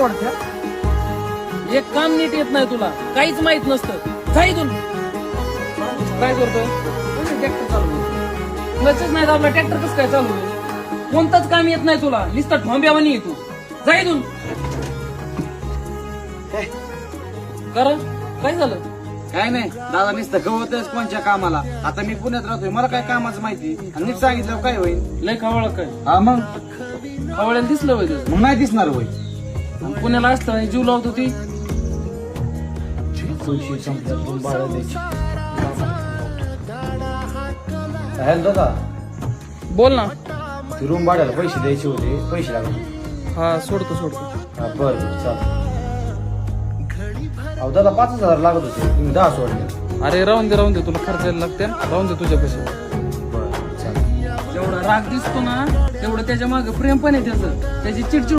तोडत्या एक काम नीट येत नाही तुला. काहीच माहीत नसतं. जा इथून. काय करतोय? ट्रॅक्टर चालू लचच नाही आपला ट्रॅक्टर कसं काय चालू आहे? कोणतंच काम येत नाही तुला. नुसतं ठोंब्यावानी येतो जा इथून. कर. काय झालं? काय नाही. दादा नुसतं गवतच कोणच्या कामाला. आता मी पुण्यात राहतोय. मला काय कामाचं माहिती? आणि नीट सांगितलं काय होईल? लय खवळ काय? हा मग? खवळ्याला दिसलं होय तुझं. मग नाही दिसणार होय. आणि पुण्याला असतं आणि जीव लावतो ती. पैसे संपल्यात दोन बाळा द्यायची हॅलो दादा. बोल ना. ते रूम भाड्याला पैसे द्यायचे होते पैसे लागले. हा सोडतो सोडतो. हा बरं चालेल अहो दादा पाच हजार लागत होते. तुम्ही दहा सोडले. अरे राहून दे राहून दे तुला खर्चायला लागते. राहून दे तुझ्या पैसे. बरं चालेल जेवढा राग दिसतो ना तेवढं त्याच्यामागे प्रेम पण आहे त्याचं. त्याची चिडचिड